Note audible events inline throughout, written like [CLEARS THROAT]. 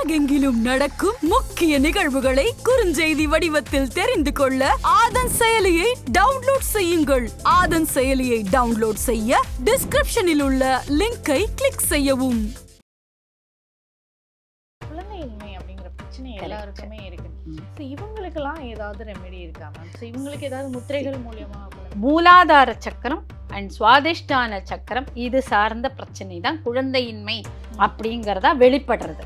உலகெங்கிலும் நடக்கும் முக்கிய நிகழ்வுகளை குறுஞ்செய்தி வடிவத்தில் தெரிந்து கொள்ள ஆதன் செயலியை டவுன்லோட் செய்யுங்கள். ஆதன் செயலியை டவுன்லோட் செய்ய டிஸ்கிரிப்ஷனில் உள்ள லிங்கை கிளிக் செய்யவும். குழந்தையின்மை அப்படிங்கிற பிரச்சனை. எல்லாருக்குமே இருக்கு. இவங்களுக்கெல்லாம் ஏதாவது ரெமெடி இருக்கா மேம் ஸோ இவங்களுக்கு ஏதாவது முத்திரைகள் மூலியமா மூலாதார சக்கரம் அண்ட் சுவாதிஷ்டான சக்கரம் இது சார்ந்த பிரச்சனை தான் குழந்தையின்மை அப்படிங்கிறதா வெளிப்படுறது.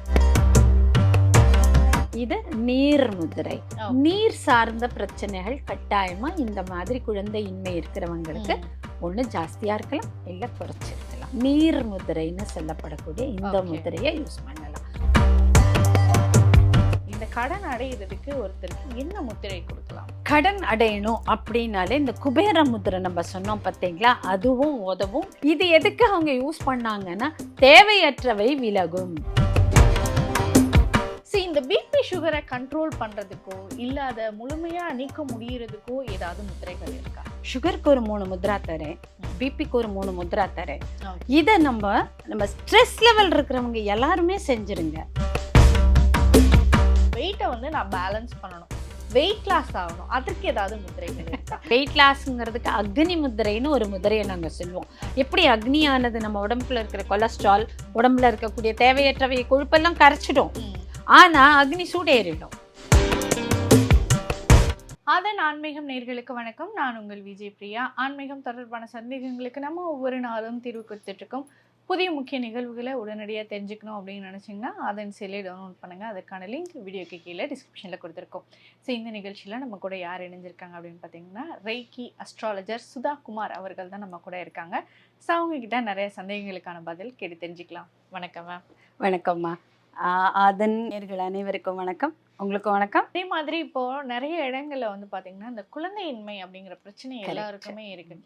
இது நீர் முதிரை. நீர் சார்ந்த பிரச்சனைகள் கட்டாயமா இந்த மாதிரி குழந்தையின்மை இருக்கிறவங்களுக்கு ம். ஒண்ணு ஜாஸ்தியா இருக்கலாம் இல்ல குறைச்சிருக்கலாம் நீர் முதிரைன்னு சொல்லப்படக்கூடிய இந்த. முதிரையை யூஸ் பண்ணலாம். இந்த கடன் அடையிறதுக்கு ஒருத்தருக்கு என்ன முத்திரை கொடுக்கலாம்? கடன் அடையணும் அப்படின்னாலே இந்த குபேர முதிரை நம்ம சொன்னோம் பார்த்தீங்களா? அதுவும் உதவும். இது எதுக்கு அவங்க யூஸ் பண்ணாங்கன்னா தேவையற்றவை விலகும். இந்த பிபி சுகரை கண்ட்ரோல் பண்றதுக்கோ இல்ல அதை முழுமையா நீக்க முடியறதுக்கோ ஏதாவது முத்திரைகள் இருக்கா? சுகருக்கு ஒரு மூணு முத்ரா தரேன். பிபிக்கு ஒரு மூணு முத்ரா தரேன். இதை நம்ம நம்ம ஸ்ட்ரெஸ் லெவல் இருக்கிறவங்க எல்லாருமே செஞ்சிருங்க. வெயிட்டை வந்து நான் பேலன்ஸ் பண்ணணும். வெயிட் லாஸ் ஆகணும். அதற்கு ஏதாவது முத்திரைகள் இருக்கா? வெயிட் லாஸ்ங்கிறதுக்கு அக்னி முத்திரைன்னு ஒரு முதிரையை நாங்கள் சொல்லுவோம். எப்படி அக்னியானது நம்ம உடம்புல இருக்கிற கொலஸ்ட்ரால் உடம்புல இருக்கக்கூடிய தேவையற்றவை கொழுப்பெல்லாம் கரைச்சிடும். ஆனால் அக்னி சூடேறிடும். அதன் ஆன்மீகம் நேர்களுக்கு வணக்கம். நான் உங்கள் விஜய் பிரியா. ஆன்மீகம் தொடர்பான சந்தேகங்களுக்கு நம்ம ஒவ்வொரு நாளும் தீர்வு கொடுத்துட்ருக்கோம். புதிய முக்கிய நிகழ்வுகளை உடனடியாக தெரிஞ்சுக்கணும் அப்படின்னு நினச்சிங்கன்னா அதன் சிலை டவுன்லோட் பண்ணுங்கள் அதுக்கான லிங்க் வீடியோக்கு கீழே டிஸ்கிரிப்ஷனில் கொடுத்துருக்கோம். ஸோ இந்த நிகழ்ச்சியில் நம்ம கூட யார் இணைஞ்சிருக்காங்க அப்படின்னு பார்த்தீங்கன்னா ரெய்கி அஸ்ட்ராலஜர் சுதா குமார் அவர்கள் தான் நம்ம கூட இருக்காங்க. ஸோ அவங்கக்கிட்ட நிறைய சந்தேகங்களுக்கான பதில் கேட்டு தெரிஞ்சுக்கலாம். வணக்கம் மேம் வணக்கம்மா அதன் நேர்கள் அனைவருக்கும் வணக்கம். உங்களுக்கும் வணக்கம். அதே மாதிரி இப்போ நிறைய இடங்கள்ல வந்து பாத்தீங்கன்னா இந்த குழந்தையின்மை அப்படிங்கிற பிரச்சனை. எல்லாருக்குமே இருக்கு.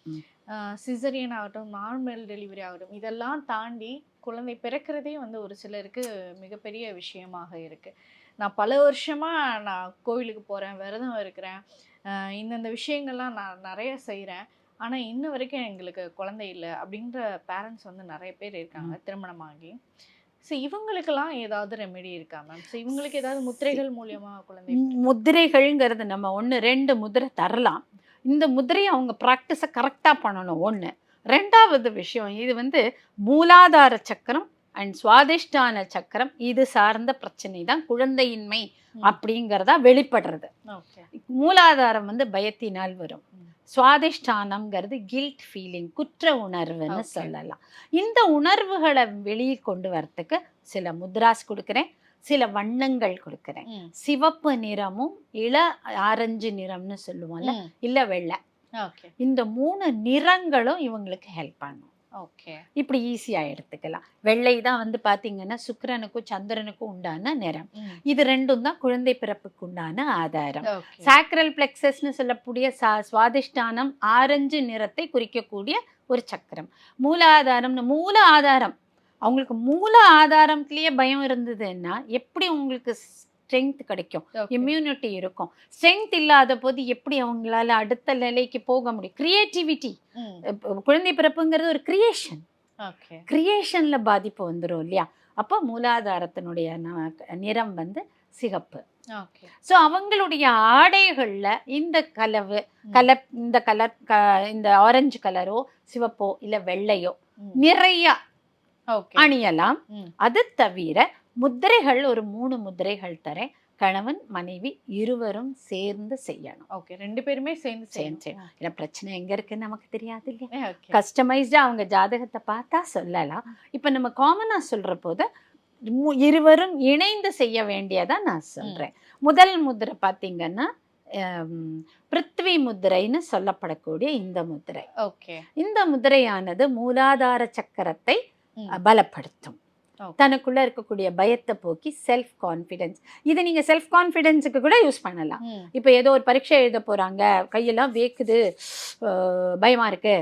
சிசரியன் ஆகட்டும் நார்மல் டெலிவரி ஆகட்டும் இதெல்லாம் தாண்டி குழந்தை பிறக்கிறதே வந்து ஒரு சிலருக்கு மிகப்பெரிய விஷயமாக இருக்கு. நான் பல வருஷமா நான் கோவிலுக்கு போறேன் விரதம் இருக்கிறேன். இந்தந்த விஷயங்கள்லாம் நான் நிறைய செய்றேன். ஆனா இன்ன வரைக்கும் எங்களுக்கு குழந்தை இல்லை அப்படின்ற பேரண்ட்ஸ் வந்து நிறைய பேர் இருக்காங்க திருமணமாகி. ஸோ இவங்களுக்கெல்லாம் ஏதாவது ரெமெடி இருக்கா மேம் ஸோ இவங்களுக்கு ஏதாவது முத்திரைகள் மூலியமா குழந்தை முதிரைகள்ங்கிறது நம்ம ஒன்று ரெண்டு முதிரை தரலாம். இந்த முதிரையை அவங்க ப்ராக்டிஸை கரெக்டாக பண்ணணும் ஒன்று ரெண்டாவது விஷயம் இது வந்து மூலாதார சக்கரம் அண்ட் சுவாதிஷ்டான சக்கரம் இது சார்ந்த பிரச்சனை தான் குழந்தையின்மை. அப்படிங்கிறதா வெளிப்படுறது. மூலாதாரம் வந்து பயத்தினால் வரும். சுவாதிஷ்டானம்ங்கிறது கில்ட் ஃபீலிங் குற்ற உணர்வுன்னு. சொல்லலாம். இந்த உணர்வுகளை வெளியே கொண்டு வரத்துக்கு சில முத்ராஸ் கொடுக்குறேன் சில வண்ணங்கள் கொடுக்குறேன். சிவப்பு நிறமும் இள ஆரஞ்சு நிறம்னு சொல்லுவோம்ல இல்ல வெள்ளை. இந்த மூணு நிறங்களும் இவங்களுக்கு ஹெல்ப் பண்ணும். இப்படி ஈஸியா எடுத்துக்கலாம். வெள்ளை தான் வந்து பாத்தீங்கன்னா சுக்கிரனுக்கும் சந்திரனுக்கும் உண்டான நிறம். இது ரெண்டும் தான் குழந்தை பிறப்புக்கு உண்டான ஆதாரம். சாக்ரல் பிளெக்சஸ்னு சொல்லக்கூடிய சா- சுவாதிஷ்டானம் ஆரஞ்சு நிறத்தை குறிக்கக்கூடிய ஒரு சக்கரம். மூலாதாரம்னு மூல ஆதாரம். அவங்களுக்கு மூல ஆதாரத்திலேயே பயம் இருந்ததுன்னா எப்படி உங்களுக்கு ஸ்ட்ரென்த் கிடைக்கும். இம்யூனிட்டி இருக்கும். ஸ்ட்ரென்த் இல்லாத போது எப்படி அவங்களால அடுத்த நிலைக்கு போக முடியும்? கிரியேட்டிவிட்டி குழந்தை பிறப்புங்கிறது ஒரு கிரியேஷன் கிரியேஷன்ல பாதிப்பு வந்துடும் இல்லையா? அப்போ மூலாதாரத்தினுடைய நிறம் வந்து சிகப்பு. ஓகே ஸோ அவங்களுடைய ஆடைகளில் இந்த கலவு கலர் இந்த கலர் இந்த ஆரஞ்சு கலரோ சிவப்போ இல்லை வெள்ளையோ நிறைய அணியலாம். அது தவிர முத்திரைகள் ஒரு மூணு முத்திரைகள் தரேன். கணவன் மனைவி இருவரும் சேர்ந்து செய்யணும். ஓகே ரெண்டு பேருமே சேர்ந்து சேர்ந்து செய்யணும். ஏன்னா பிரச்சனை எங்க இருக்குன்னு நமக்கு தெரியாது இல்லையா? ஓகே. கஸ்டமைஸ்டா அவங்க ஜாதகத்தை பார்த்தா சொல்லலாம். இப்போ நம்ம காமனா சொல்ற போது இருவரும் இணைந்து செய்ய வேண்டியதா நான் சொல்றேன். முதல் முத்திரை பார்த்தீங்கன்னா பிருத்வி முத்திரைன்னு சொல்லப்படக்கூடிய இந்த முத்திரை ஓகே. இந்த முத்திரையானது மூலாதார சக்கரத்தை பலப்படுத்தும். தனக்குள்ள இருக்கக்கூடிய பயத்தை போக்கி செல்ஃப் கான்ஃபிடென்ஸ் இதை நீங்க செல்ஃப் கான்ஃபிடென்ஸுக்கு கூட யூஸ் பண்ணலாம். இப்போ ஏதோ ஒரு பரீட்சை எழுத போறாங்க கையெல்லாம் வேக்குது பயமா இருக்கு.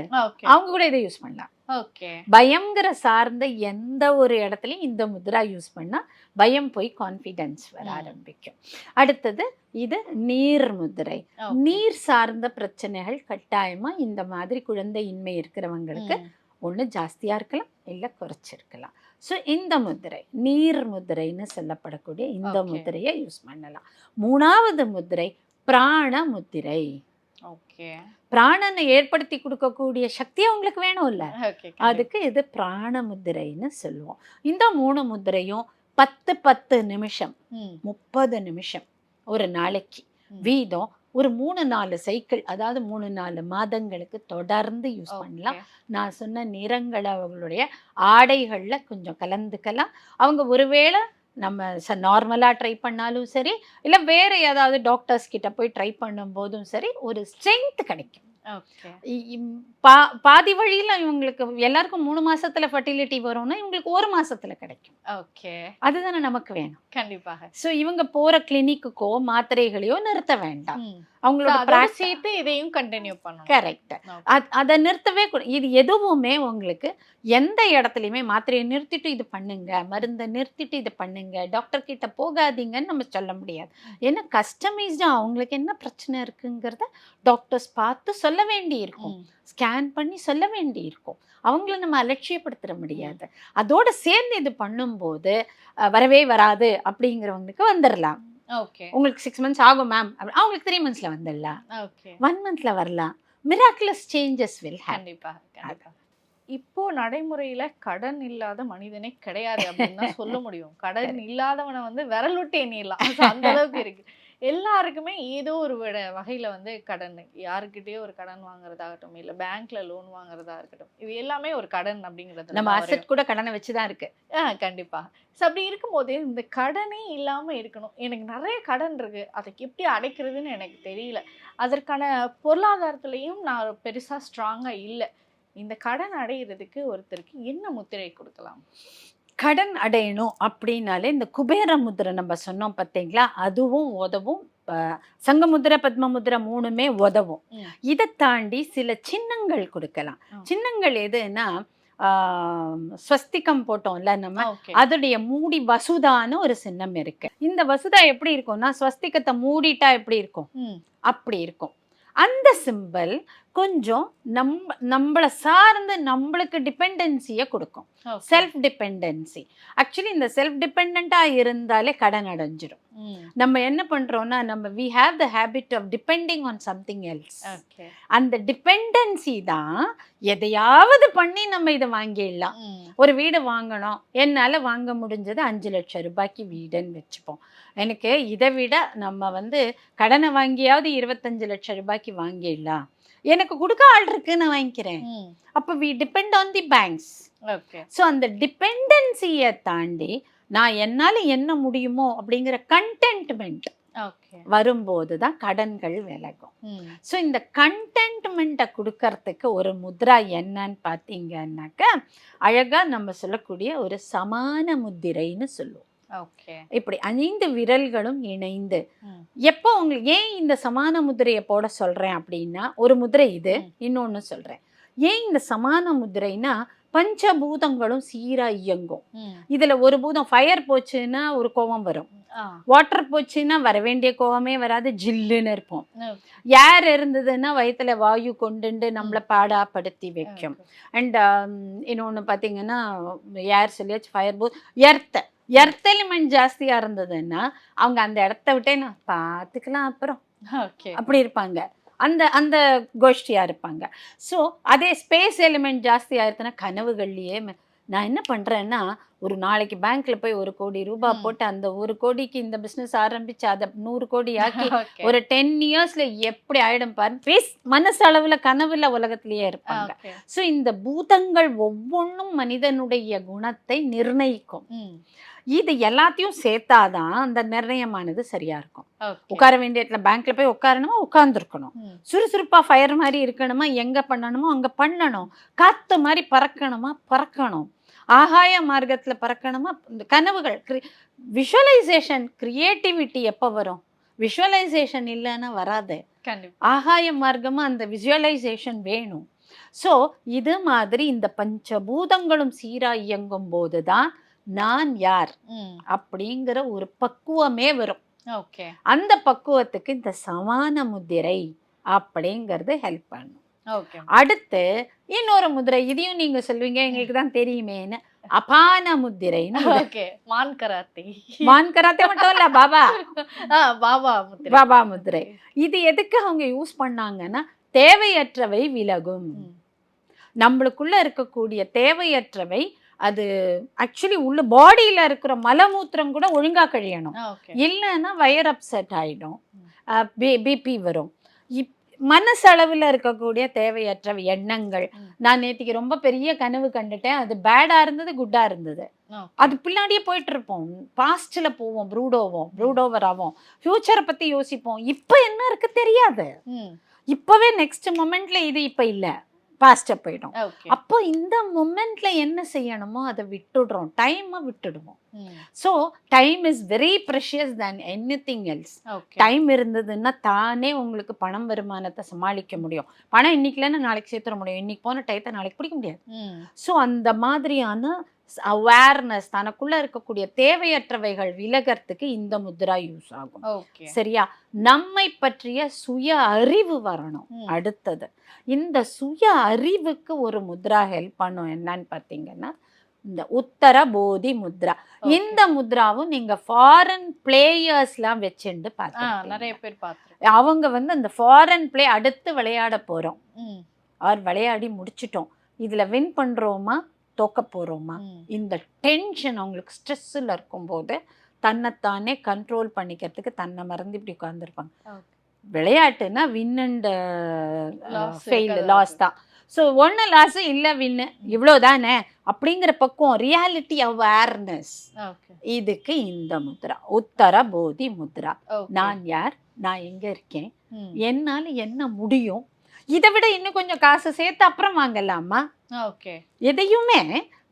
அவங்க கூட இதை யூஸ் பண்ணலாம். ஓகே பயம்ங்கிற சார்ந்த எந்த ஒரு இடத்துலையும் இந்த முத்ரா யூஸ் பண்ணா பயம் போய் கான்ஃபிடென்ஸ் வர. ஆரம்பிக்கும். அடுத்தது இது நீர் முதிரை. நீர் சார்ந்த பிரச்சனைகள் கட்டாயமா இந்த மாதிரி குழந்தையின்மை இருக்கிறவங்களுக்கு ஒன்று ஜாஸ்தியாக இருக்கலாம் இல்லை குறைச்சிருக்கலாம். ஸோ இந்த முத்திரை நீர் முத்திரைன்னு சொல்லப்படக்கூடிய இந்த. முத்திரையை யூஸ் பண்ணலாம். மூணாவது முத்திரை பிராண முத்திரை ஓகே பிராணனை ஏற்படுத்தி கொடுக்கக்கூடிய சக்தி உங்களுக்கு வேணும்ல. அதுக்கு இது பிராண முத்திரைன்னு சொல்லுவோம். இந்த மூணு முத்திரையும் பத்து பத்து நிமிஷம் முப்பது நிமிஷம் ஒரு நாளைக்கு. வீதம் ஒரு மூணு நாலு சைக்கிள் அதாவது மூணு நாலு மாதங்களுக்கு தொடர்ந்து யூஸ் பண்ணலாம். நான் சொன்ன நிறங்களை அவங்களுடைய ஆடைகளில் கொஞ்சம் கலந்துக்கலாம். அவங்க ஒருவேளை நம்ம ச நார்மலாக ட்ரை பண்ணாலும் சரி இல்லை வேறு ஏதாவது டாக்டர்ஸ் கிட்ட போய் ட்ரை பண்ணும்போதும் சரி ஒரு ஸ்ட்ரென்த் கிடைக்கும். பா பாதி வழியில் இவங்களுக்கு எல்லாருக்கும் மூணு மாசத்துல ஃபர்டிலிட்டி வரும்னா இவங்களுக்கு ஒரு மாசத்துல கிடைக்கும். ஓகே. அதுதானே நமக்கு வேணும். கண்டிப்பாக. ஸோ இவங்க போற கிளினிக்குக்கோ மாத்திரைகளையோ நிறுத்த வேண்டாம். அவங்களோட சேர்த்து இதையும் கண்டினியூ பண்ணணும். கரெக்ட். அத் நிறுத்தவே இது எதுவுமே உங்களுக்கு எந்த இடத்துலையுமே மாத்திரையை நிறுத்திட்டு இது பண்ணுங்க மருந்தை நிறுத்திட்டு இது பண்ணுங்க டாக்டர் கிட்ட போகாதீங்கன்னு நம்ம சொல்ல முடியாது. ஏன்னா கஸ்டமைஸ்டாக அவங்களுக்கு என்ன பிரச்சனை இருக்குங்கிறத டாக்டர்ஸ் பார்த்து சொல்ல வேண்டி இருக்கும். ஸ்கேன் பண்ணி சொல்ல வேண்டி இருக்கும் அவங்கள நம்ம அலட்சியப்படுத்திட முடியாது. அதோட சேர்ந்து இது பண்ணும்போது வரவே வராது அப்படிங்கிறவங்களுக்கு வந்துடலாம் உங்களுக்கு சிக்ஸ் மந்த்ஸ் ஆகும் மேம் அவங்களுக்கு த்ரீ மந்த்ஸில் வந்துடலாம். ஓகே. ஒன் மந்த்ல வரலாம். மிராக்குலஸ் சேஞ்சஸ் வில் கண்டிப்பாக இப்போ நடைமுறையில கடன் இல்லாத மனிதனே கிடையாது அப்படின்னு தான் சொல்ல முடியும். [LAUGHS] கடன் இல்லாதவனை வந்து விரல் விட்டு எண்ணிடலாம். அந்த அளவுக்கு இருக்கு. எல்லாருக்குமே ஏதோ ஒரு விட- வகையில வந்து கடன். யாருக்கிட்டயோ ஒரு கடன் வாங்குறதாகட்டும் இல்ல பேங்க்ல லோன் வாங்குறதா இருக்கட்டும் இது எல்லாமே ஒரு கடன் அப்படிங்கிறது நம்ம அசெட் கூட கடனை வச்சு தான் இருக்கு. ஆ கண்டிப்பா. ஸோ அப்படி இருக்கும்போது இந்த கடனே இல்லாம இருக்கணும். எனக்கு நிறைய கடன் இருக்கு. அதை எப்படி அடைக்கிறதுன்னு எனக்கு தெரியல. அதற்கான பொருளாதாரத்துலயும் நான் பெருசா ஸ்ட்ராங்கா இல்லை. இந்த கடன் அடையிறதுக்கு ஒருத்தருக்கு என்ன முத்திரை கொடுக்கலாம்? கடன் அடையணும் அப்படின்னாலே இந்த குபேர முத்திரை நம்ம சொன்னோம் பார்த்தீங்களா? அதுவும் உதவும். அஹ், சங்க முத்திரை பத்ம முத்திரை மூணுமே உதவும். இதை தாண்டி சில சின்னங்கள் கொடுக்கலாம். சின்னங்கள் எதுன்னா ஆஹ், ஸ்வஸ்திகம் போட்டோம்ல நம்ம அதோடைய மூடி வசுதான்னு ஒரு சின்னம் இருக்கு. இந்த வசுதா எப்படி இருக்கும்னா ஸ்வஸ்திகத்தை மூடிட்டா எப்படி இருக்கும்? அப்படி இருக்கும். அந்த சிம்பல் கொஞ்சம் நம்ம நம்மளை சார்ந்து நம்மளுக்கு டிபெண்டன்சியை கொடுக்கும். செல்ஃப் டிபெண்டன்சி ஆக்சுவலி இந்த செல்ஃப் டிபெண்ட்டாக இருந்தாலே கடன் அடைஞ்சிரும். ம். நம்ம என்ன பண்ணுறோன்னா நம்ம we have the habit of depending on something else அந்த டிபெண்டன்சி தான் எதையாவது பண்ணி நம்ம இதை வாங்கிடலாம். ஒரு வீடு வாங்கணும். என்னால் வாங்க முடிஞ்சது அஞ்சு லட்சம் ரூபாய்க்கு வீடுன்னு வச்சுப்போம். எனக்கு இதை விட நம்ம வந்து கடனை வாங்கியாவது இருபத்தஞ்சு லட்சம் ரூபாய்க்கு வாங்கிடலாம். எனக்கு கொடுக்க ஆள் இருக்கு நான் வாங்கிக்கிறேன். அப்போ we depend on the banks okay. So அந்த டிபெண்டன்சியை தாண்டி நான் என்னால் என்ன முடியுமோ அப்படிங்கிற கண்டென்ட்மெண்ட் ஓகே. வரும்போது தான் கடன்கள் விலகும். ஸோ இந்த கண்டென்ட்மெண்ட்டை கொடுக்கறதுக்கு ஒரு முத்ரா என்னன்னு பார்த்தீங்கன்னாக்கா அழகாக நம்ம சொல்லக்கூடிய ஒரு சமான முத்திரைன்னு சொல்லுவோம். இப்படி ஐந்து விரல்களும் இணைந்து. எப்போ உங்களுக்கு ஏன் இந்த சமான முத்திரையை போட சொல்கிறேன் அப்படின்னா ஒரு முத்திரை இது ம். இன்னொன்று சொல்கிறேன் ஏன் இந்த சமான முத்திரைனா பஞ்சபூதங்களும் சீரா இயங்கும். இதில் ஒரு பூதம் ஃபயர் போச்சுன்னா ஒரு கோபம் வரும். வாட்டர் போச்சுன்னா வர வேண்டிய கோவமே வராது ஜில்லுன்னு இருப்போம். ஏர் இருந்ததுன்னா வயித்துல வாயு கொண்டுண்டு நம்மளை பாடாப்படுத்தி வைக்கும். அண்ட் இன்னொன்று பார்த்தீங்கன்னா ஏர் சொல்லியாச்சு? ஃபயர் போத் எர்த்த எர்த் எலிமெண்ட் ஜாஸ்தியாக இருந்ததுன்னா அவங்க அந்த இடத்த விட்டே நான் பார்த்துக்கலாம் அப்புறம். அப்படி இருப்பாங்க. அந்த அந்த கோஷ்டியாக இருப்பாங்க. ஸோ அதே ஸ்பேஸ் எலிமெண்ட் ஜாஸ்தி ஆயிருச்சுன்னா கனவுகள்லையே நான் என்ன பண்ணுறேன்னா ஒரு நாளைக்கு பேங்க்ல போய் ஒரு கோடி ரூபாய் ம். போட்டு அந்த ஒரு கோடிக்கு இந்த பிஸ்னஸ் ஆரம்பிச்சு அதை நூறு கோடி [LAUGHS] ஆக்கி ஒரு டென் இயர்ஸ்ல எப்படி ஆயிடும் பாரு? பேஸ் மனசளவுல கனவுல உலகத்திலேயே இருப்பாங்க. ஸோ இந்த பூதங்கள் ஒவ்வொன்றும் மனிதனுடைய குணத்தை நிர்ணயிக்கும். இது எல்லாத்தையும் சேர்த்தாதான் அந்த நிர்ணயமானது சரியா இருக்கும். உட்கார வேண்டிய இடத்துல பேங்க்ல போய் உட்காரணுமா? உட்கார்ந்துருக்கணும். சுறுசுறுப்பா ஃபயர் மாதிரி இருக்கணுமா? எங்க பண்ணணுமோ அங்க பண்ணணும். காத்து மாதிரி பறக்கணுமா? பறக்கணும். ஆகாய மார்க்கத்துல பறக்கணுமா? இந்த கனவுகள் விஷுவலைசேஷன் கிரியேட்டிவிட்டி எப்போ வரும்? விஷுவலைசேஷன் இல்லைன்னா வராது. ஆகாய மார்க்கமா அந்த விஜுவலைசேஷன் வேணும். ஸோ இது மாதிரி இந்த பஞ்சபூதங்களும் சீரா இயங்கும் போது தான் நான் யார்? அப்படிங்கிற ஒரு பக்குவமே வரும். ஓகே. அந்த பக்குவத்துக்கு இந்த சமான முத்திரை அப்படிங்கிறது ஹெல்ப் பண்ணும். அடுத்து இன்னொரு முதிரை இதையும் நீங்க சொல்லுவீங்க எங்களுக்கு தான் தெரியுமேன்னு. அபான முத்திரைன்னு ஓகே. மட்டும் இல்ல பாபா. பாபா முத்திரை பாபா முத்திரை இது எதுக்கு அவங்க யூஸ் பண்ணாங்கன்னா தேவையற்றவை விலகும். நம்மளுக்குள்ள இருக்கக்கூடிய தேவையற்றவை அது ஆக்சுவலி உள்ள பாடியில இருக்கிற மலமூத்திரம் கூட ஒழுங்கா கழியணும். இல்லைன்னா வயர் அப்செட் ஆயிடும். பிபி வரும். இப் மனசளவில் இருக்கக்கூடிய தேவையற்ற எண்ணங்கள். நான் நேத்திக்கு ரொம்ப பெரிய கனவு கண்டுட்டேன். அது பேடா இருந்தது குட்டா இருந்தது. அது பின்னாடியே போயிட்டு இருப்போம் பாஸ்ட்ல போவோம் ப்ரூடோவோம் ப்ரூடோவர் ஆவோம். ஃபியூச்சரை பத்தி யோசிப்போம். இப்போ என்ன இருக்கு தெரியாது. இப்பவே நெக்ஸ்ட் மொமெண்ட்ல இது இப்ப இல்ல. பாஸ்ட போயிடும். அப்போ இந்த மொமெண்ட்ல என்ன செய்யணுமோ அதை விட்டுடுறோம். டைமை விட்டுடுவோம். So time is very precious than anything else time இருந்ததுன்னா தானே உங்களுக்கு பணம் வருமானத்தை சமாளிக்க முடியும். பணம் இன்னைக்கு இல்லைன்னா நாளைக்கு சேர்த்துட முடியும். இன்னைக்கு போன டயத்தை நாளைக்கு பிடிக்க முடியாது. ஸோ அந்த மாதிரியான அவேர்னஸ் தனக்குள்ள இருக்கக்கூடிய தேவையற்றவைகள் விலகறதுக்கு இந்த முத்ரா யூஸ் ஆகும். சரியா? நம்மை பற்றிய சுய அறிவு வரணும். அடுத்தது இந்த சுய அறிவுக்கு ஒரு முத்ரா ஹெல்ப் பண்ணும் என்னன்னு பார்த்தீங்கன்னா இந்த உத்தர போதி முத்ரா. இந்த முத்ராவும் நீங்க ஃபாரின் பிளேயர்ஸ்லாம் வச்சுண்டு ஆ பார்த்து நிறைய பேர் பார்த்துருக்கேன் அவங்க வந்து அந்த ஃபாரின் பிளே அடுத்து விளையாட போறோம். அவர் விளையாடி முடிச்சிட்டோம். இதுல வின் பண்றோமா? தோக்க போறோமா? ம். இந்த டென்ஷன் அவங்களுக்கு ஸ்ட்ரெஸ்ஸில் இருக்கும்போது தன்னைத்தானே கண்ட்ரோல் பண்ணிக்கிறதுக்கு தன்னை மறந்து இப்படி உட்காந்துருப்பாங்க. விளையாட்டுனா வின் அண்ட் Loss ஃபெயில் இருக்காது. லாஸ் தான். ஸோ ஒன்று லாஸ் இல்லை வின்னு இவ்வளோதானே அப்படிங்கிற பக்கம் ரியாலிட்டி அவேர்னஸ் இதுக்கு இந்த முத்ரா உத்தர போதி முத்ரா. நான் யார்? நான் எங்க இருக்கேன்? என்னால என்ன முடியும்? இதை விட இன்னும் கொஞ்சம் காசு சேர்த்து அப்புறம் வாங்கலாமா? ஓகே. எதையுமே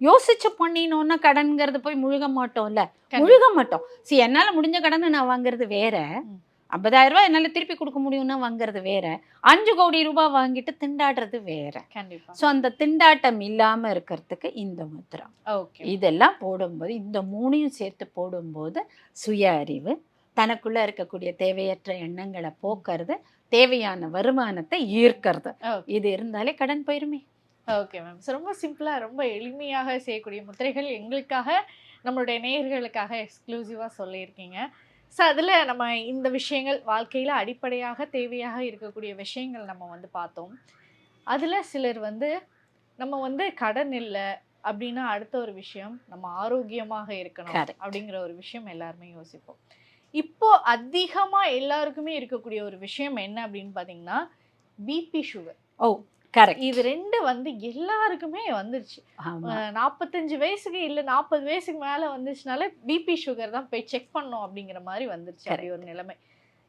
யோசிச்சு பண்ணினோன்னா கடன்கிறது போய் முழுக மாட்டோம்ல. முழுக மாட்டோம். சி என்னால முடிஞ்ச கடனை நான் வாங்குறது வேற. ஐம்பதாயிரம் ரூபாய் என்னால திருப்பி கொடுக்க முடியும்னா வாங்குறது வேற. அஞ்சு கோடி ரூபாய் வாங்கிட்டு திண்டாடுறது வேற. கண்டிப்பா. ஸோ அந்த திண்டாட்டம் இல்லாம இருக்கிறதுக்கு இந்த முத்திரம் ஓகே. இதெல்லாம் போடும்போது இந்த மூணையும் சேர்த்து போடும்போது சுய அறிவு தனக்குள்ள இருக்கக்கூடிய தேவையற்ற எண்ணங்களை போக்குறது தேவையான வருமானத்தை ஈர்க்கிறது. இது இருந்தாலே கடன் போயிருமே. ஓகே மேம் ஸோ ரொம்ப சிம்பிளாக ரொம்ப எளிமையாக செய்யக்கூடிய முத்திரைகள் எங்களுக்காக நம்மளுடைய நேயர்களுக்காக எக்ஸ்க்ளூசிவாக சொல்லியிருக்கீங்க. ஸோ அதில் நம்ம இந்த விஷயங்கள் வாழ்க்கையில் அடிப்படையாக தேவையாக இருக்கக்கூடிய விஷயங்கள் நம்ம வந்து பார்த்தோம். அதில் சிலர் வந்து நம்ம வந்து கடன் இல்லை அப்படின்னா அடுத்த ஒரு விஷயம் நம்ம ஆரோக்கியமாக இருக்கணும். அப்படிங்கிற ஒரு விஷயம் எல்லாருமே யோசிப்போம். இப்போ அதிகமாக எல்லாருக்குமே இருக்கக்கூடிய ஒரு விஷயம் என்ன அப்படின்னு பார்த்தீங்கன்னா பிபி சுகர் ஓ கரெக்ட் இது ரெண்டு வந்து எல்லாருக்குமே வந்துருச்சு. நாற்பத்தஞ்சு வயசுக்கு இல்ல நாற்பது வயசுக்கு மேல வந்துச்சுனாலே பிபி சுகர் தான் போய் செக் பண்ணோம் அப்படிங்கிற மாதிரி வந்துருச்சு அப்படி ஒரு நிலைமை.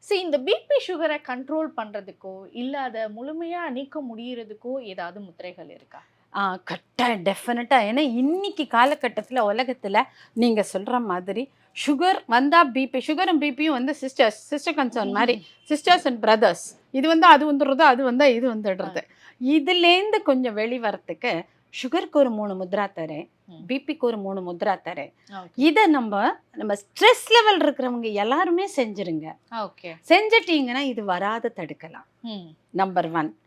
ஸோ இந்த பிபி சுகரை கண்ட்ரோல் பண்றதுக்கோ இல்ல அதை முழுமையா நீக்க முடியறதுக்கோ ஏதாவது முத்திரைகள் இருக்கா? கரெக்டாக டெஃபினட்டாக ஏன்னா இன்னைக்கு காலகட்டத்தில் உலகத்தில் நீங்கள் சொல்கிற மாதிரி சுகர் வந்தால் பிபி சுகரும் பிபியும் வந்து சிஸ்டர்ஸ் சிஸ்டர் கன்சர்ன் மாதிரி சிஸ்டர்ஸ் அண்ட் பிரதர்ஸ் இது வந்து அது வந்துடுறது அது வந்தால் இது வந்துடுறது. இதுலேருந்து கொஞ்சம் வெளிவரத்துக்கு சுகருக்கு ஒரு மூணு முத்ரா தரேன். பிபிக்கு ஒரு மூணு முத்ரா தரேன். இதை நம்ம நம்ம ஸ்ட்ரெஸ் லெவல் இருக்கிறவங்க எல்லாருமே செஞ்சிருங்க. ஓகே. செஞ்சிட்டீங்கன்னா இது வராத தடுக்கலாம். Number one.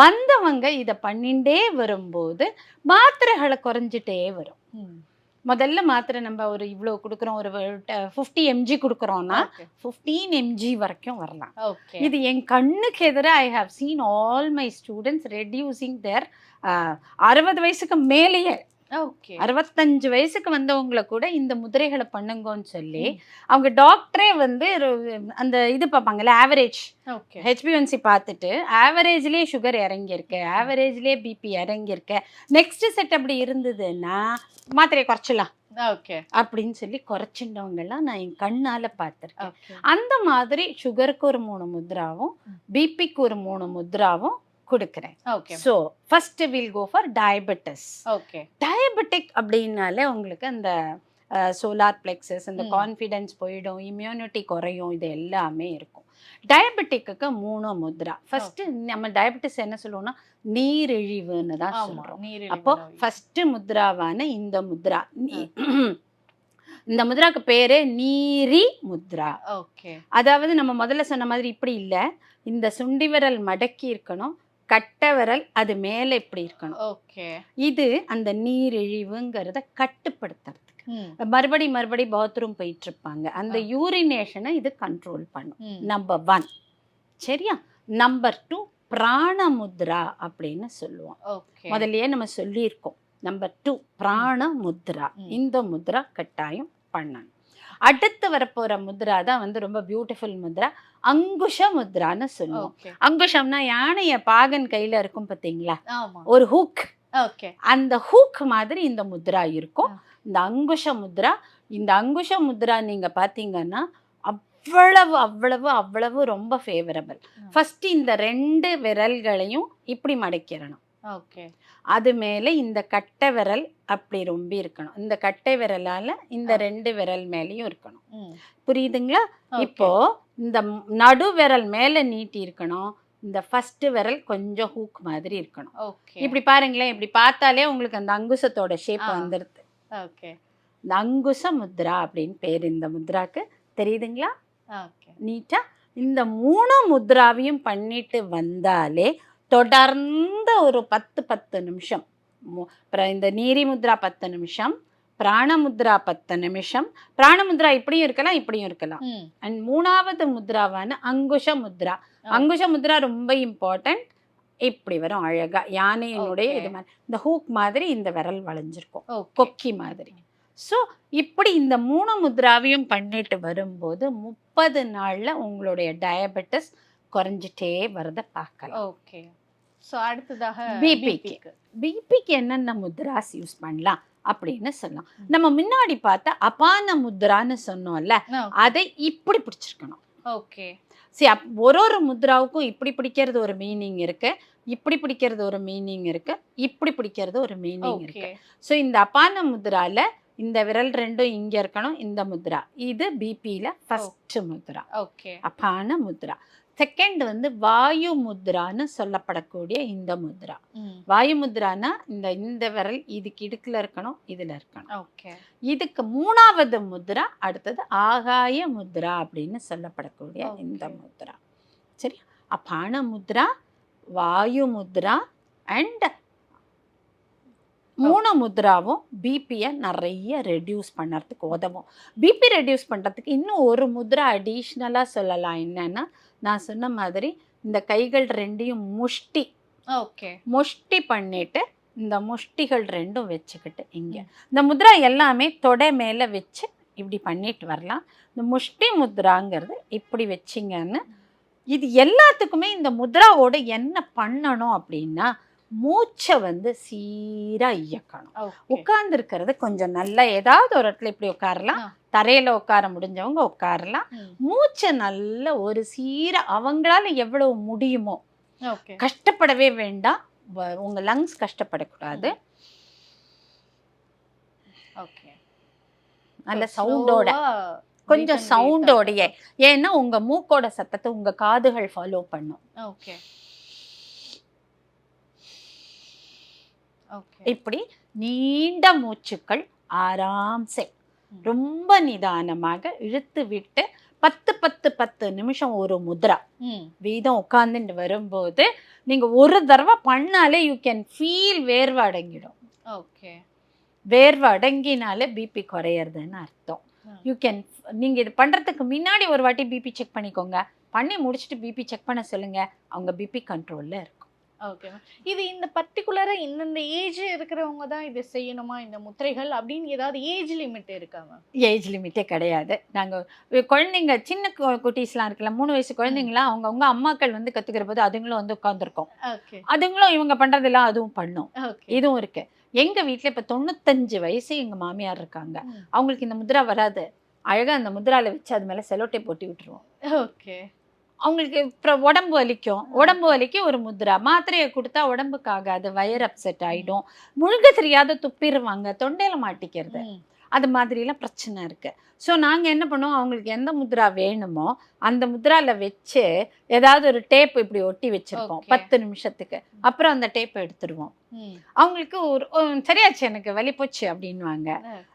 வந்தவங்க இதை பண்ணிண்டே வரும்போது மாத்திரைகளை குறைஞ்சிட்டே வரும். ம் முதல்ல மாத்திரை நம்ம ஒரு இவ்வளோ கொடுக்குறோம் ஒரு ஃபிஃப்டி எம்ஜி கொடுக்குறோன்னா ஓகே ஃபிஃப்டீன் எம்ஜி வரைக்கும் வரலாம். இது என் கண்ணுக்கு எதிராக I have seen all my students reducing their அறுபது வயசுக்கு மேலேயே அறுபத்தஞ்சு வயசுக்கு வந்தவங்களை கூட இந்த முதிரைகளை பண்ணுங்கன்னு சொல்லி. அவங்க டாக்டரே வந்து அந்த இது பார்ப்பாங்கல்ல ஆவரேஜ் ஓகே. ஹெச்பிஎன்சி பார்த்துட்டு ஆவரேஜ்லேயே சுகர் இறங்கியிருக்கு ஆவரேஜ்லேயே பிபி இறங்கியிருக்கு. நெக்ஸ்ட் செட் அப்படி இருந்ததுன்னா மாத்திரையை குறைச்சிடலாம். ஓகே. அப்படின்னு சொல்லி குறைச்சிட்டவங்கெல்லாம் நான் என் கண்ணால் பார்த்துருக்கேன். ஓகே. அந்த மாதிரி சுகருக்கு ஒரு மூணு முத்ராவும். பிபிக்கு ஒரு மூணு முத்ராவும் கொடுக்குறேன். Okay so first will go for diabetes okay diabetic அப்படின்னாலே உங்களுக்கு அந்த சோலார் பிளெக்ஸஸ் அந்த. கான்ஃபிடென்ஸ் போயிடும் இம்யூனிட்டி குறையும் இது எல்லாமே இருக்கும். டயபெட்டிக்கு மூணு முத்ரா. ஃபர்ஸ்ட் நம்ம டயபெட்டிஸ் என்ன சொல்லுவோம்னா நீரிழிவுன்னு தான் சொல்றோம். அப்போ. ஃபர்ஸ்ட் முத்ராவான இந்த முத்ரா. [CLEARS THROAT] இந்த முத்ராக்கு பேரு நீரி முத்ரா. ஓகே அதாவது நம்ம முதல்ல சொன்ன மாதிரி இப்படி இல்லை. இந்த சுண்டி விரல் மடக்கி இருக்கணும். கட்டை விரல் அது மேலே இப்படி இருக்கணும். ஓகே. இது அந்த நீரிழிவுங்கிறத கட்டுப்படுத்துறதுக்கு. மறுபடி மறுபடி பாத்ரூம் போயிட்டு இருப்பாங்க அந்த. யூரினேஷனை இது கண்ட்ரோல் பண்ணும். நம்பர் ஒன் சரியா? நம்பர் டூ பிராணமுத்ரா அப்படின்னு சொல்லுவோம். முதல்லயே நம்ம சொல்லியிருக்கோம். நம்பர் டூ பிராண முத்ரா ம். இந்த முத்ரா கட்டாயம் பண்ணணும். அடுத்து வரப்போற முத்ரா தான் வந்து ரொம்ப பியூட்டிஃபுல் முத்ரா. அங்குஷ முத்ரான்னு சொல்லுவோம். அங்குஷம்னா யானைய பாகன் கையில இருக்கும் பாத்தீங்களா ஆமா. ஒரு ஹூக் ஓகே அந்த ஹூக் மாதிரி இந்த முத்ரா இருக்கும். இந்த அங்குஷ முத்ரா இந்த அங்குஷ முத்ரா நீங்க பாத்தீங்கன்னா அவ்வளவு அவ்வளவு அவ்வளவு ரொம்ப ஃபேவரபிள். ஃபர்ஸ்ட் இந்த ரெண்டு விரல்களையும் இப்படி மடக்கிடணும். ஓகே. அது மேலே இந்த கட்டை விரல் அப்படி ரொம்ப இருக்கணும். இந்த கட்டை விரலால இந்த. ரெண்டு விரல் மேலேயும் இருக்கணும். புரியுதுங்களா. இப்போ இந்த நடு விரல் மேலே நீட்டி இருக்கணும். இந்த ஃபர்ஸ்ட் விரல் கொஞ்சம் ஹூக் மாதிரி இருக்கணும். ஓகே. இப்படி பாருங்களேன். இப்படி பார்த்தாலே உங்களுக்கு அந்த அங்குசத்தோட ஷேப். வந்துடுது ஓகே. இந்த அங்குச முத்ரா அப்படின்னு பேர் இந்த முத்ராக்கு. தெரியுதுங்களா? ஓகே. நீட்டா இந்த மூணு முத்ராவையும் பண்ணிட்டு வந்தாலே தொடர்ந்து ஒரு பத்து பத்து நிமிஷம். இந்த நீரி முத்ரா பத்து நிமிஷம் பிராணமுத்ரா பத்து நிமிஷம். பிராணமுத்ரா இப்படியும் இருக்கலாம் இப்படியும் இருக்கலாம். அண்ட் மூணாவது முத்ராவான அங்குஷ முத்ரா. அங்குஷ முத்ரா ரொம்ப இம்பார்ட்டன்ட். இப்படி வரும் அழகா. யானையினுடைய. இது மாதிரி இந்த ஹூக் மாதிரி இந்த விரல் வளைஞ்சிருக்கும். கொக்கி மாதிரி. ஸோ இப்படி இந்த மூணு முத்ராவையும் பண்ணிட்டு வரும்போது முப்பது நாள்ல உங்களுடைய டயபெட்டிஸ் குறைஞ்சிட்டே வரத பார்க்கலாம். ஓகே. சோ அடுத்ததாக BP க்கு. க்கு. பிபிக்கு என்னென்ன முத்ராஸ் யூஸ் பண்ணலாம் அப்படின்னு சொல்லலாம். நம்ம முன்னாடி பார்த்த அபான முத்ரான்னு சொன்னோம்ல அதை இப்படி பிடிச்சிருக்கணும். ஓகே. சரி அப் ஒரு ஒரு முத்ராவுக்கும் இப்படி பிடிக்கிறது ஒரு மீனிங் இருக்கு இப்படி பிடிக்கிறது ஒரு மீனிங் இருக்கு இப்படி பிடிக்கிறது ஒரு மீனிங் இருக்கு. ஸோ இந்த அபான முத்ரால இந்த விரல் ரெண்டும் இங்க இருக்கணும் இந்த முத்ரா. இது பிபியில first mudra. Okay. Apana mudra. Second வந்து வாயு முத்ரான்னு சொல்லப்படக்கூடிய இந்த முத்ரா. வாயு முத்ரானா இந்த இந்த விரல் இதுக்கு இடுக்குல இருக்கணும் இதுல இருக்கணும். ஓகே. இதுக்கு மூணாவது முத்ரா அடுத்தது ஆகாய முத்ரா அப்படின்னு சொல்லப்படக்கூடிய இந்த. முத்ரா. சரி அபான முத்ரா வாயு முத்ரா அண்ட் மூணு முத்ராவும் பிபியை நிறைய ரெடியூஸ் பண்ணுறதுக்கு உதவும். பிபி ரெடியூஸ் பண்ணுறதுக்கு இன்னும் ஒரு முத்ரா அடிஷ்னலாக சொல்லலாம். என்னன்னா நான் சொன்ன மாதிரி இந்த கைகள் ரெண்டையும் முஷ்டி ஓகே. முஷ்டி பண்ணிட்டு இந்த முஷ்டிகள் ரெண்டும் வச்சுக்கிட்டு இங்கே. இந்த முத்ரா எல்லாமே தொடை மேலே வச்சு இப்படி பண்ணிட்டு வரலாம். இந்த முஷ்டி முத்ராங்கிறது இப்படி வச்சிங்கன்னு இது எல்லாத்துக்குமே இந்த முத்ராவோட என்ன பண்ணணும் அப்படின்னா மூச்சை வந்து சீரா இயக்கணும். ஓகே. உட்கார்ந்து இருக்கிறது கொஞ்சம் நல்லா ஏதாவது ஒரு இடத்துல இப்படி உட்காரலாம். தரையில உட்கார முடிஞ்சவங்க உட்காரலாம். மூச்சை நல்ல ஒரு சீரா அவங்களால எவ்வளவு முடியுமோ கஷ்டப்படவே வேண்டாம். வ- உங்க லங்ஸ் கஷ்டப்படக்கூடாது. நல்ல சவுண்டோட கொஞ்சம் சவுண்டோடைய ஏன்னா உங்க மூக்கோட சத்தத்தை உங்க காதுகள் ஃபாலோ பண்ணும். ஓகே. இப்படி நீண்ட மூச்சுக்கள் ஆராம்சே. ரொம்ப நிதானமாக இழுத்து விட்டு பத்து பத்து பத்து நிமிஷம் ஒரு முத்ரா வீதம் உட்கார்ந்துட்டு வரும்போது நீங்க ஒரு தடவை பண்ணாலே யூ கேன் ஃபீல் வேர்வை அடங்கிடும். ஓகே. வேர்வை அடங்கினாலே பிபி குறையறதுன்னு அர்த்தம். யூ கேன் நீங்க இது பண்றதுக்கு முன்னாடி ஒரு வாட்டி பிபி செக் பண்ணிக்கோங்க. பண்ணி முடிச்சுட்டு பிபி செக் பண்ண சொல்லுங்க. அவங்க பிபி கண்ட்ரோல்ல இருக்கும். ஓகே இது இந்த பர்டிகுலரா இந்தந்த ஏஜ் இருக்கிறவங்க தான் இதை செய்யணுமா? இந்த முத்திரைகள் அப்படின்னு ஏதாவது ஏஜ் லிமிட் இருக்கா மேம் ஏஜ் லிமிட்டே கிடையாது. நாங்கள் குழந்தைங்க சின்ன குட்டீஸ்லாம் இருக்குல்ல மூணு வயசு குழந்தைங்களாம் அவங்கவுங்க அம்மாக்கள் வந்து கற்றுக்கிற போது அதுங்களும் வந்து உட்காந்துருக்கோம் அதுங்களும் இவங்க பண்ணுறதெல்லாம் அதுவும் பண்ணும். இதுவும் இருக்கு. எங்க வீட்டில் இப்போ தொண்ணூத்தஞ்சு வயசு எங்க மாமியார் இருக்காங்க. அவங்களுக்கு இந்த முத்ரா வராது. அழகா அந்த முத்ரால வச்சு அது மேல செலோட்டை போட்டு விட்டுருவோம். ஓகே அவங்களுக்கு உடம்பு வலிக்கும். உடம்பு வலிக்கு ஒரு முத்ரா. மாத்திரையை கொடுத்தா உடம்புக்கு ஆகாது வயர் அப்செட் ஆயிடும். முழுக தெரியாத துப்பிடுவாங்க. தொண்டையில மாட்டிக்கிறது. அது மாதிரிலாம் பிரச்சனை இருக்கு. ஸோ நாங்கள் என்ன பண்ணுவோம்? அவங்களுக்கு எந்த முத்ரா வேணுமோ அந்த முத்ரால வச்சு ஏதாவது ஒரு டேப் இப்படி ஒட்டி வச்சிருப்போம். பத்து நிமிஷத்துக்கு. அப்புறம் அந்த டேப் எடுத்துருவோம். அவங்களுக்கு ஒரு "ஓ, சரியாச்சு எனக்கு வலி போச்சு அப்படின்வாங்க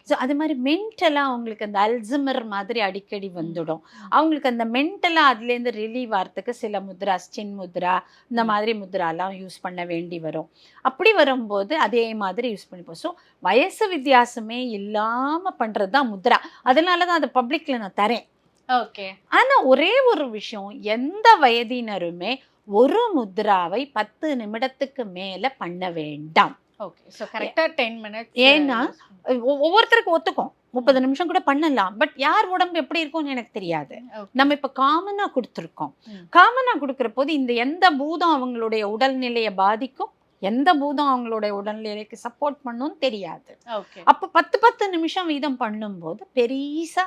ஸோ அது மாதிரி மென்டலாக அவங்களுக்கு அந்த அல்சமர் மாதிரி அடிக்கடி வந்துடும். அவங்களுக்கு அந்த மென்டலாக அதுலேருந்து ரிலீவ் ஆகிறதுக்கு சில முத்ரா ஸ்டின் முத்ரா இந்த மாதிரி முத்ராலாம் யூஸ் பண்ண வேண்டி வரும். அப்படி வரும்போது அதே மாதிரி யூஸ் பண்ணிப்போம். ஸோ வயசு வித்தியாசமே இல்லாமல் பண்ணுறது தான் முத்ரா அதனால தான் அதை பப்ளிக்கில் நான் தரேன். ஓகே. ஆனால் ஒரே ஒரு விஷயம் எந்த வயதினருமே ஒரு முத்ராவை பத்து நிமிடத்துக்கு மேலே பண்ண வேண்டாம். ஓகே. ஸோ கரெக்டாக டென் மினிட்ஸ் ஏன்னா, ஒ- ஒவ்வொருத்தருக்கும் ஒத்துக்கும். முப்பது நிமிஷம் கூட பண்ணலாம். பட் யார் உடம்பு எப்படி இருக்கும்னு எனக்கு தெரியாது. நம்ம இப்ப காமனா கொடுத்துருக்கோம். ம். காமனா கொடுக்குற போது இந்த எந்த பூதம் அவங்களுடைய உடல்நிலையை பாதிக்கும்? எந்த பூதம் அவங்களுடைய உடல்நிலைக்கு சப்போர்ட் பண்ணும் தெரியாது. அப்போ பத்து பத்து நிமிஷம் வீதம் பண்ணும்போது பெரிசா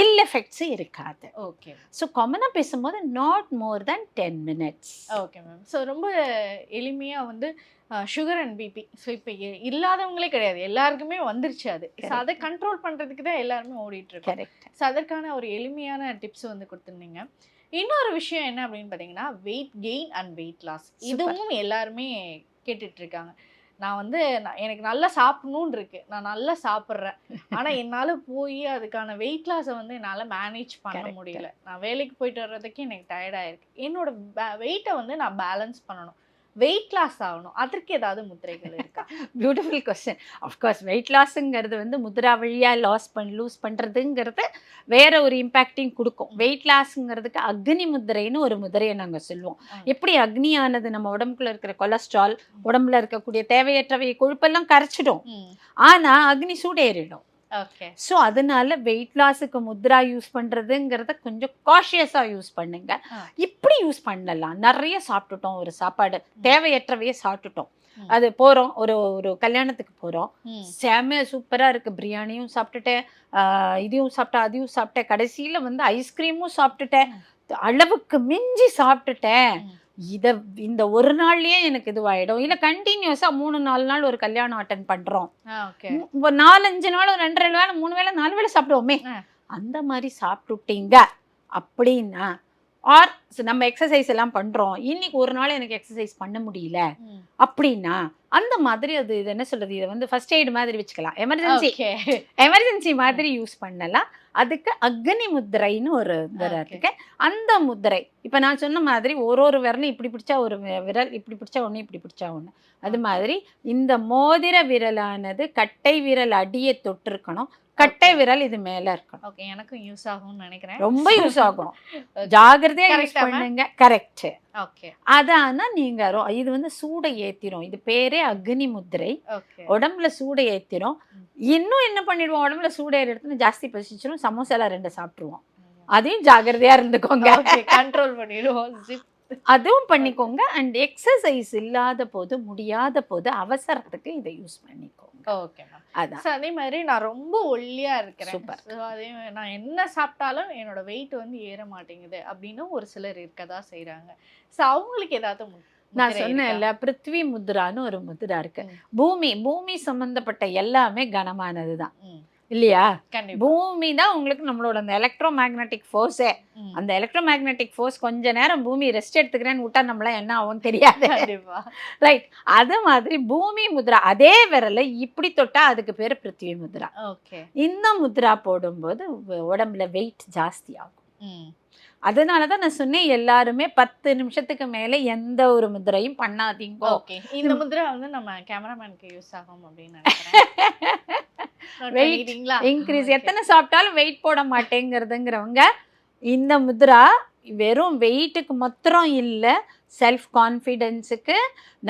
இல் எஃபெக்ட்ஸ் இருக்காது. ஓகே ஸோ காமனாக பேசும்போது not more than ten minutes okay ma'am so ரொம்ப எளிமையாக வந்து சுகர் அண்ட் பிபி ஸோ இப்போ இல்லாதவங்களே கிடையாது. எல்லாருக்குமே வந்துருச்சு அது. ஸோ அதை கண்ட்ரோல் பண்ணுறதுக்கு தான் எல்லாருமே ஓடிட்டு இருக்கோம் கரெக்ட் ஸோ அதற்கான ஒரு எளிமையான டிப்ஸ் வந்து கொடுத்துருந்தீங்க. இன்னொரு விஷயம் என்ன அப்படின்னு பார்த்தீங்கன்னா weight gain and weight loss இதுவும் எல்லாருமே கேட்டுட்டு இருக்காங்க நான் வந்து எனக்கு நல்லா சாப்பிடணும்னு இருக்கு. நான் நல்லா சாப்பிட்றேன். ஆனால் [LAUGHS] என்னால் போய் அதுக்கான வெயிட் லாஸை வந்து என்னால் மேனேஜ் பண்ண. முடியல. நான் வேலைக்கு போயிட்டு வர்றதுக்கு எனக்கு டயர்டாயிருக்கு என்னோட வெயிட்டை வந்து நான் பேலன்ஸ் பண்ணணும். வெயிட் லாஸ் ஆகணும். அதற்கு ஏதாவது முத்திரைகள் இருக்கா? Beautiful question of course weight லாஸுங்கிறது வந்து முத்ரா வழியாக லாஸ் பண் லூஸ் பண்ணுறதுங்கிறது வேற ஒரு இம்பேக்டிங் கொடுக்கும். வெயிட் லாஸுங்கிறதுக்கு அக்னி முத்திரைன்னு ஒரு முதிரையை நாங்கள் சொல்லுவோம். எப்படி அக்னியானது நம்ம உடம்புக்குள்ள இருக்கிற கொலஸ்ட்ரால் உடம்புல இருக்கக்கூடிய தேவையற்றவை கொழுப்பெல்லாம் கரைச்சிடும். ஆனால் அக்னி சூடேறிடும். ஸோ அதனால வெயிட் லாஸுக்கு முத்ரா யூஸ் பண்ணுறதுங்கிறத கொஞ்சம் காஷியஸாக யூஸ் பண்ணுங்க. இப்படி யூஸ் பண்ணலாம். நிறைய சாப்பிட்டுட்டோம் ஒரு சாப்பாடு தேவையற்றவையே சாப்பிட்டுட்டோம். அது போகிறோம் ஒரு ஒரு கல்யாணத்துக்கு போகிறோம் ம். செம்ம சூப்பராக இருக்குது பிரியாணியும் சாப்பிட்டுட்டேன். இதையும் சாப்பிட்டேன் அதையும் சாப்பிட்டேன். கடைசியில் வந்து ஐஸ்கிரீமும் சாப்பிட்டுட்டேன். அளவுக்கு மிஞ்சி சாப்பிட்டுட்டேன். இதை இந்த ஒரு நாள்லயே எனக்கு இதுவாயிடும். இல்லை கண்டினியூஸாக மூணு நாலு நாள் ஒரு கல்யாணம் அட்டன் பண்ணுறோம் ஒரு நாலஞ்சு நாள் ஒரு ரெண்டு ரெண்டு வேளை மூணு வேளை நாலு வேளை சாப்பிடுவோமே. அந்த மாதிரி சாப்பிட்டுட்டீங்க அப்படின்னா ஆர் நம்ம எக்ஸசைஸ் எல்லாம் பண்றோம். இன்னைக்கு ஒரு நாள் எனக்கு எக்ஸசைஸ் பண்ண முடியல அப்படின்னா அந்த மாதிரி அது இது என்ன சொல்றது? இதை வந்து ஃபர்ஸ்ட் எய்டு மாதிரி வச்சுக்கலாம். எமர்ஜென்சி எமர்ஜென்சி மாதிரி யூஸ் பண்ணலாம். அதுக்கு அக்னி முத்திரைன்னு ஒரு Okay. இருக்கு. அந்த முத்திரை இப்போ நான் சொன்ன மாதிரி ஒரு ஒரு விரலும் இப்படி பிடிச்சா ஒரு விரல் இப்படி பிடிச்சா ஒன்று இப்படி பிடிச்சா ஒன்று அது மாதிரி இந்த மோதிர விரலானது கட்டை விரல் அடியை தொட்டிருக்கணும். கட்டை. விரல் இது மேல இருக்கணும். ஓகே எனக்கும் யூஸ் ஆகும்னு நினைக்கிறேன். ரொம்ப யூஸ் ஆகும். [LAUGHS] ஜாகிரதையா யூஸ்? பண்ணுங்க. Correct okay. அதானா நீங்க இது வந்து சூடை ஏத்திரும். இது பேரே அக்னி முத்திரை. உடம்புல சூடை ஏத்திரும். இன்னும் என்ன பண்ணிடுவோம்? உடம்புல சூடு ஏறிடுதுன்னு ஜாஸ்தி பசிச்சிரும் சமோசால ரெண்டு சாப்பிட்டுருவோம். அதையும் ஜாகிரதையா இருந்துக்கோங்க. ஓகே கண்ட்ரோல் பண்ணிடுவோம் அதுவும் பண்ணிக்கோங்க. அண்ட் எக்ஸசைஸ் இல்லாத போது முடியாத போது அவசரத்துக்கு இதை யூஸ் பண்ணிக்கோங்க. ஓகே மேம் அதான். அதே மாதிரி நான் ரொம்ப ஒல்லியா இருக்கிறேன். ஸோ அதே நான் என்ன சாப்பிட்டாலும் என்னோட வெயிட் வந்து ஏற மாட்டேங்குது அப்படின்னு ஒரு சிலர் இருக்கதா செய்றாங்க. ஸோ அவங்களுக்கு ஏதாவது நான் சொன்னேன்ல பிருத்வி முத்ரான்னு ஒரு முத்ரா இருக்கு. பூமி பூமி சம்பந்தப்பட்ட எல்லாமே கனமானது தான் இல்லையா? பூமி தான் உங்களுக்கு நம்மளோட அந்த எலக்ட்ரோ மேக்னெட்டிக் ஃபோர்ஸே அந்த எலக்ட்ரோ மேக்னெட்டிக் ஃபோர்ஸ் கொஞ்ச நேரம் பூமி ரெஸ்ட் எடுத்துக்கிறேன்னு விட்டா நம்மளாம் என்ன ஆகும் தெரியாது. ரைட் அது மாதிரி பூமி முத்ரா அதே விரலை இப்படி தொட்டா அதுக்கு பேர் பிருத்வி முத்ரா. ஓகே. இந்த முத்ரா போடும்போது உடம்புல வெயிட் ஜாஸ்தி ஆகும். அதனால தான் நான் சொன்னேன் எல்லாருமே பத்து நிமிஷத்துக்கு மேலே எந்த ஒரு முதிரையும் பண்ணாதீங்க. ஓகே. இந்த முத்ரா வந்து நம்ம கேமராமேனுக்கு யூஸ் ஆகும் அப்படின்னு நினைக்கிறேன்? இன்க்ரீஸ். எத்தனை சாப்பிட்டாலும் வெயிட் போட மாட்டேங்கிறதுங்கிறவங்க இந்த முத்ரா வெறும் வெயிட்டுக்கு மாத்திரம் இல்லை செல்ஃப் கான்ஃபிடென்ஸுக்கு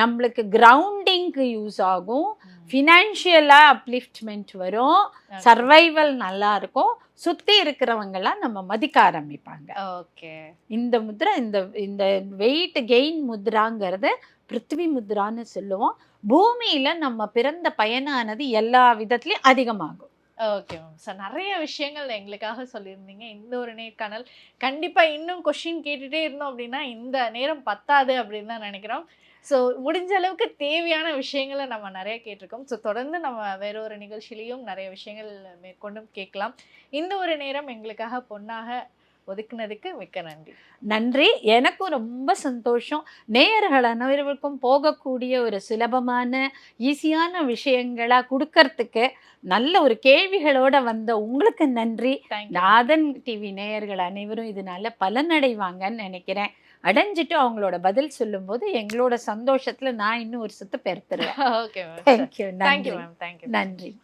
நம்மளுக்கு கிரவுண்டிங்க்கு யூஸ் ஆகும். ஃபினான்ஷியலாக அப்லிஃப்ட்மெண்ட் வரும். சர்வைவல் நல்லா இருக்கும். சுற்றி இருக்கிறவங்கெல்லாம் நம்ம மதிக்க ஆரம்பிப்பாங்க. ஓகே. இந்த முத்ரா இந்த இந்த வெயிட் கெயின் முத்ராங்கிறது பிருத்திவி முத்ரான்னு சொல்லுவோம். பூமியில நம்ம பிறந்த பயனானது எல்லா விதத்துலயும் அதிகமாகும். ஓகே மேம் சார் நிறைய விஷயங்கள் எங்களுக்காக சொல்லியிருந்தீங்க. இந்த ஒரு நேர்காணல். கண்டிப்பாக இன்னும் கொஷின் கேட்டுகிட்டே இருந்தோம் அப்படின்னா இந்த நேரம் பத்தாது அப்படின்னு தான் நினைக்கிறோம். ஸோ முடிஞ்ச அளவுக்கு தேவையான விஷயங்களை நம்ம நிறைய கேட்டிருக்கோம். ஸோ தொடர்ந்து நம்ம வேற ஒரு நிகழ்ச்சியிலையும் நிறைய விஷயங்கள் மேற்கொண்டும் கேட்கலாம். இந்த ஒரு நேரம் எங்களுக்காக பொண்ணாக ஒதுக்குனதுக்கு மிக்க நன்றி. நன்றி. எனக்கும் ரொம்ப சந்தோஷம். நேயர்கள் அனைவருக்கும் போகக்கூடிய ஒரு சுலபமான ஈஸியான விஷயங்களா கொடுக்கறதுக்கு நல்ல ஒரு கேள்விகளோட வந்த உங்களுக்கு நன்றி. நாதன் டிவி நேயர்கள் அனைவரும் இதனால பலனடைவாங்கன்னு நினைக்கிறேன். அடைஞ்சிட்டு அவங்களோட பதில் சொல்லும்போது எங்களோட சந்தோஷத்துல நான் இன்னும் ஒரு சுத்து பெருத்துருவேன். Okay ma'am thank you thank you ma'am thank you நன்றி.